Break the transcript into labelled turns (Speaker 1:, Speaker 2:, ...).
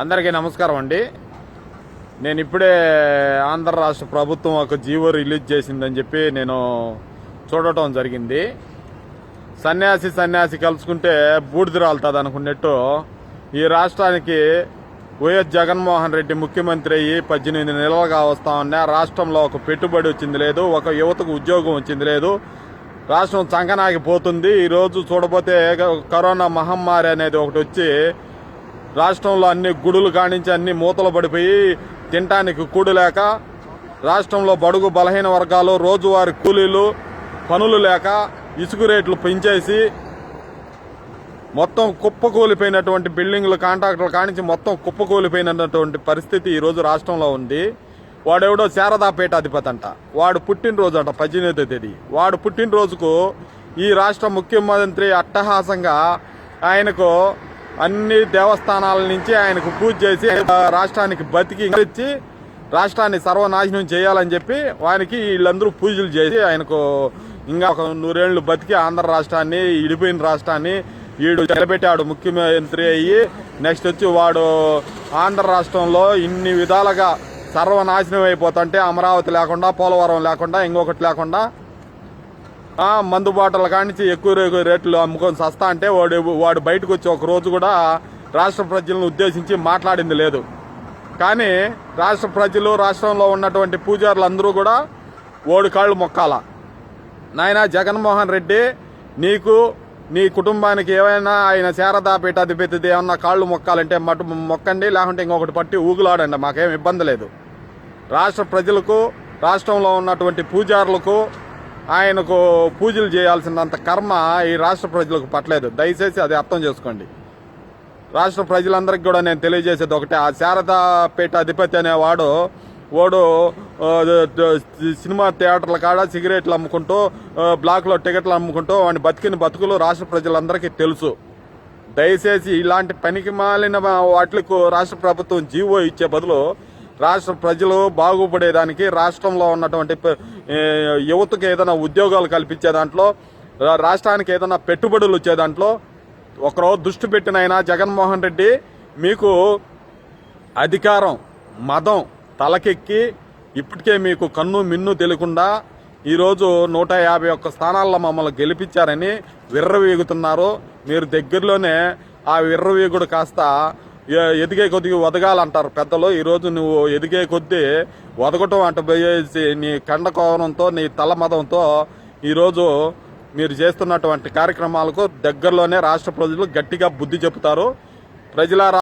Speaker 1: అందరికీ నమస్కారం అండి. నేను ఇప్పుడే ఆంధ్ర రాష్ట్ర ప్రభుత్వం ఒక జీవో రిలీజ్ చేసిందని చెప్పి నేను చూడటం జరిగింది. సన్యాసి సన్యాసి కలుసుకుంటే బూడిద రాలుతుంది అనుకున్నట్టు ఈ రాష్ట్రానికి వైఎస్ జగన్మోహన్ రెడ్డి ముఖ్యమంత్రి అయ్యి పద్దెనిమిది నెలలుగా వస్తా ఉన్నా రాష్ట్రంలో ఒక పెట్టుబడి వచ్చింది లేదు ఒక యువతకు ఉద్యోగం వచ్చింది లేదు రాష్ట్రం చంకనాగిపోతుంది ఈరోజు చూడబోతే కరోనా మహమ్మారి అనేది ఒకటి వచ్చి రాష్ట్రంలో అన్ని గుడులు కానించి అన్ని మూతలు పడిపోయి తినటానికి కూడు లేక రాష్ట్రంలో బడుగు బలహీన వర్గాలు రోజువారి కూలీలు పనులు లేక ఇసుక రేట్లు పెంచేసి మొత్తం కుప్పకూలిపోయినటువంటి బిల్డింగ్లు కాంట్రాక్టర్లు కానించి మొత్తం కుప్పకూలిపోయినటువంటి పరిస్థితి ఈరోజు రాష్ట్రంలో ఉంది. వాడెవడో శారదాపేట అధిపతి అంట. వాడు పుట్టినరోజు అంట పద్దెనిమిదో తేదీ. వాడు పుట్టినరోజుకు ఈ రాష్ట్ర ముఖ్యమంత్రి అట్టహాసంగా ఆయనకు అన్ని దేవస్థానాల నుంచి ఆయనకు పూజ చేసి రాష్ట్రానికి బతికి ఇచ్చి రాష్ట్రాన్ని సర్వనాశనం చేయాలని చెప్పి వానికి వీళ్ళందరూ పూజలు చేసి ఆయనకు ఇంకా ఒక నూరేళ్ళు బతికి ఆంధ్ర రాష్ట్రాన్ని ఇడిపోయిన రాష్ట్రాన్ని వీడు నిలబెట్టాడు. ముఖ్యమంత్రి అయ్యి నెక్స్ట్ వచ్చి వాడు ఆంధ్ర రాష్ట్రంలో ఇన్ని విధాలుగా సర్వనాశనం అయిపోతుంటే అమరావతి లేకుండా పోలవరం లేకుండా ఇంకొకటి లేకుండా మందు బాటలు కానించి ఎక్కువ రేట్లు అమ్ముకొని సస్తా అంటే వాడు వాడు బయటకు వచ్చి ఒక రోజు కూడా రాష్ట్ర ప్రజలను ఉద్దేశించి మాట్లాడింది లేదు. కానీ రాష్ట్ర ప్రజలు రాష్ట్రంలో ఉన్నటువంటి పూజారులు అందరూ కూడా ఓడి కాళ్ళు మొక్కాల. నాయన జగన్మోహన్ రెడ్డి నీకు నీ కుటుంబానికి ఏమైనా ఆయన శారదాపేట పెద్దది ఏమన్నా కాళ్ళు మొక్కాలంటే మటు మొక్కండి లేకుంటే ఇంకొకటి పట్టి ఊగులాడండి మాకేం ఇబ్బంది లేదు. రాష్ట్ర ప్రజలకు రాష్ట్రంలో ఉన్నటువంటి పూజారులకు ఆయనకు పూజలు చేయాల్సినంత కర్మ ఈ రాష్ట్ర ప్రజలకు పట్టలేదు. దయచేసి అది అర్థం చేసుకోండి. రాష్ట్ర ప్రజలందరికీ కూడా నేను తెలియజేసేది ఒకటే. ఆ శారదాపేట అధిపతి అనేవాడు వాడు సినిమా థియేటర్ల కాడ సిగరెట్లు అమ్ముకుంటూ బ్లాక్లో టికెట్లు అమ్ముకుంటూ వాడిని బతికిన బతుకులు రాష్ట్ర ప్రజలందరికీ తెలుసు. దయచేసి ఇలాంటి పనికి మాలిన వాటికి రాష్ట్ర ప్రభుత్వం జీవో ఇచ్చే బదులు రాష్ట్ర ప్రజలు బాగుపడేదానికి రాష్ట్రంలో ఉన్నటువంటి యువతకు ఏదైనా ఉద్యోగాలు కల్పించే దాంట్లో రాష్ట్రానికి ఏదైనా పెట్టుబడులు వచ్చే దాంట్లో ఒకరోజు దృష్టి పెట్టినైనా జగన్మోహన్ రెడ్డి మీకు అధికారం మదం తలకెక్కి ఇప్పటికే మీకు కన్ను మిన్ను తెలియకుండా ఈరోజు నూట యాభై ఒక్క స్థానాల్లో మమ్మల్ని గెలిపించారని విర్రవీగుతున్నారు. మీరు దగ్గరలోనే ఆ విర్రవీగుడు కాస్త ఎదిగే కొద్దిగా వదగాలంటారు పెద్దలు. ఈరోజు నువ్వు ఎదిగే కొద్దీ వదగటం అంట పోయేసి నీ కండకోవడంతో నీ తల మదంతో ఈరోజు మీరు చేస్తున్నటువంటి కార్యక్రమాలకు దగ్గరలోనే రాష్ట్ర ప్రజలు గట్టిగా బుద్ధి చెబుతారు. ప్రజల